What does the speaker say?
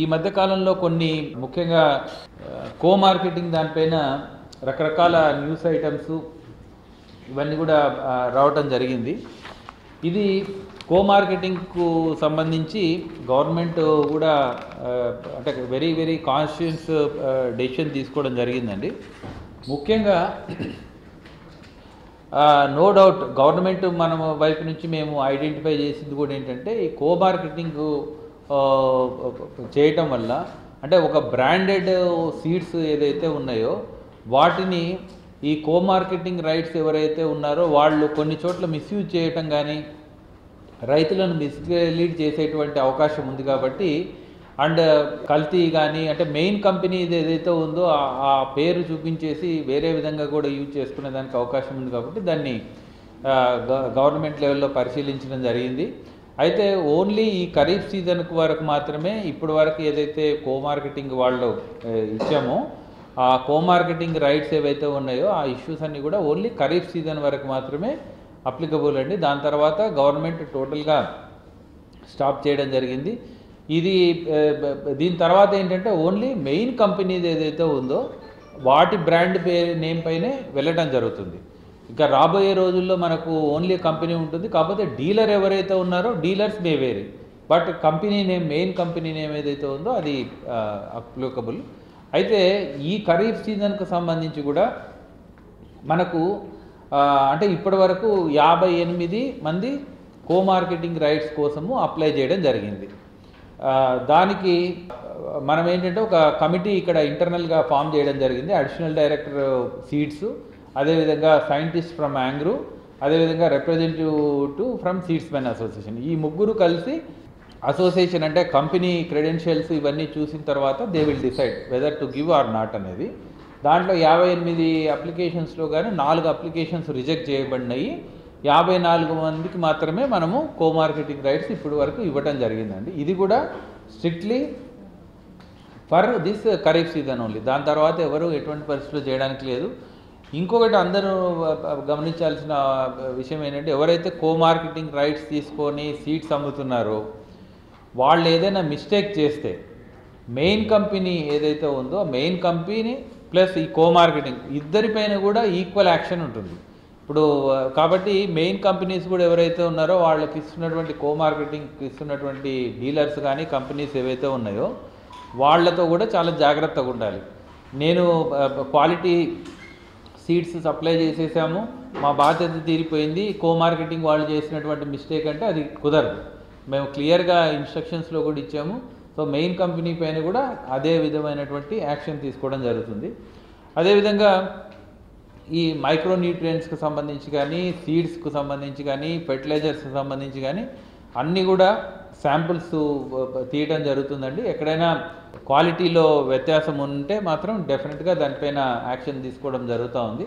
ఈ మధ్య కాలంలో కొన్ని ముఖ్యంగా కో మార్కెటింగ్ దానిపైన రకరకాల న్యూస్ ఐటమ్స్ ఇవన్నీ కూడా రావటం జరిగింది. ఇది కో మార్కెటింగ్కు సంబంధించి గవర్నమెంట్ కూడా అంటే వెరీ వెరీ కాన్షియస్ డెసిషన్ తీసుకోవడం జరిగిందండి. ముఖ్యంగా నో డౌట్ గవర్నమెంట్ మన వైపు నుంచి మేము ఐడెంటిఫై చేసింది కూడా ఏంటంటే ఈ కో మార్కెటింగ్ చేయటం వల్ల అంటే ఒక బ్రాండెడ్ సీడ్స్ ఏదైతే ఉన్నాయో వాటిని ఈ కో మార్కెటింగ్ రైట్స్ ఎవరైతే ఉన్నారో వాళ్ళు కొన్ని చోట్ల మిస్యూజ్ చేయటం కానీ రైతులను మిస్లీడ్ చేసేటువంటి అవకాశం ఉంది కాబట్టి అండ్ కల్తీ కానీ అంటే మెయిన్ కంపెనీ ఇది ఏదైతే ఉందో ఆ- పేరు చూపించేసి వేరే విధంగా కూడా యూజ్ చేసుకునే దానికి అవకాశం ఉంది కాబట్టి దాన్ని గ- గవర్నమెంట్ లెవెల్లో పరిశీలించడం జరిగింది. అయితే ఓన్లీ ఈ ఖరీఫ్ సీజన్కు వరకు మాత్రమే ఇప్పటి వరకు ఏదైతే కో మార్కెటింగ్ వాళ్ళు ఇచ్చామో ఆ కో మార్కెటింగ్ రైట్స్ ఏవైతే ఉన్నాయో ఆ ఇష్యూస్ అన్నీ కూడా ఓన్లీ ఖరీఫ్ సీజన్ వరకు మాత్రమే అప్లికబుల్ అండి. దాని తర్వాత గవర్నమెంట్ టోటల్గా స్టాప్ చేయడం జరిగింది. ఇది దీని తర్వాత ఏంటంటే ఓన్లీ మెయిన్ కంపెనీది ఏదైతే ఉందో వాటి బ్రాండ్ పే నేమ్ పైనే వెళ్ళడం జరుగుతుంది. ఇంకా రాబోయే రోజుల్లో మనకు ఓన్లీ కంపెనీ ఉంటుంది. కాకపోతే డీలర్ ఎవరైతే ఉన్నారో డీలర్స్ మే వేరే. But company name main company name ఏదైతే ఉందో అది అప్లికబుల్ అయితే ఈ ఖరీఫ్ సీజన్కు సంబంధించి కూడా మనకు అంటే ఇప్పటి వరకు యాభై ఎనిమిది మంది కో మార్కెటింగ్ రైట్స్ కోసము అప్లై చేయడం జరిగింది. దానికి మనం ఏంటంటే ఒక కమిటీ ఇక్కడ ఇంటర్నల్గా ఫామ్ చేయడం జరిగింది. అడిషనల్ డైరెక్టర్ సీట్స్ అదేవిధంగా సైంటిస్ట్ ఫ్రమ్ యాంగ్రూ అదేవిధంగా representative from seeds men association ఈ ముగ్గురు కలిసి అసోసియేషన్ అంటే కంపెనీ క్రెడెన్షియల్స్ ఇవన్నీ చూసిన తర్వాత they will decide whether to give or not అనేది. దాంట్లో యాభై ఎనిమిది అప్లికేషన్స్లో కానీ నాలుగు అప్లికేషన్స్ రిజెక్ట్ చేయబడినాయి. యాభై నాలుగు మందికి మాత్రమే మనము కో మార్కెటింగ్ రైట్స్ ఇప్పటి వరకు ఇవ్వటం జరిగిందండి. ఇది కూడా strictly for this kharif season only దాని తర్వాత ఎవరు ఎటువంటి పరిస్థితులు చేయడానికి లేదు. ఇంకొకటి అందరూ గమనించాల్సిన విషయం ఏంటంటే ఎవరైతే కో మార్కెటింగ్ రైట్స్ తీసుకొని సీట్స్ అమ్ముతున్నారో వాళ్ళు ఏదైనా మిస్టేక్ చేస్తే మెయిన్ కంపెనీ ఏదైతే ఉందో మెయిన్ కంపెనీ ప్లస్ ఈ కో మార్కెటింగ్ ఇద్దరిపైన కూడా ఈక్వల్ యాక్షన్ ఉంటుంది. ఇప్పుడు కాబట్టి మెయిన్ కంపెనీస్ కూడా ఎవరైతే ఉన్నారో వాళ్ళకి ఇస్తున్నటువంటి కో మార్కెటింగ్కి ఇస్తున్నటువంటి డీలర్స్ కానీ కంపెనీస్ ఏవైతే ఉన్నాయో వాళ్ళతో కూడా చాలా జాగ్రత్తగా ఉండాలి. నేను క్వాలిటీ సీడ్స్ సప్లై చేసేసాము. మా బాధ్యత తీరిపోయింది. కో మార్కెటింగ్ వాళ్ళు చేసినటువంటి మిస్టేక్ అంటే అది కుదరదు. మేము క్లియర్గా ఇన్స్ట్రక్షన్స్లో కూడా ఇచ్చాము. సో మెయిన్ కంపెనీ పైన కూడా అదే విధమైనటువంటి యాక్షన్ తీసుకోవడం జరుగుతుంది. అదేవిధంగా ఈ మైక్రో న్యూట్రియంట్స్కి సంబంధించి కానీ సీడ్స్కు సంబంధించి కానీ ఫెర్టిలైజర్స్కి సంబంధించి కానీ అన్నీ కూడా శాంపుల్స్ తీయడం జరుగుతుందండి. ఎక్కడైనా క్వాలిటీలో వ్యత్యాసం ఉంటే మాత్రం డెఫినెట్గా దానిపైన యాక్షన్ తీసుకోవడం జరుగుతూ ఉంది.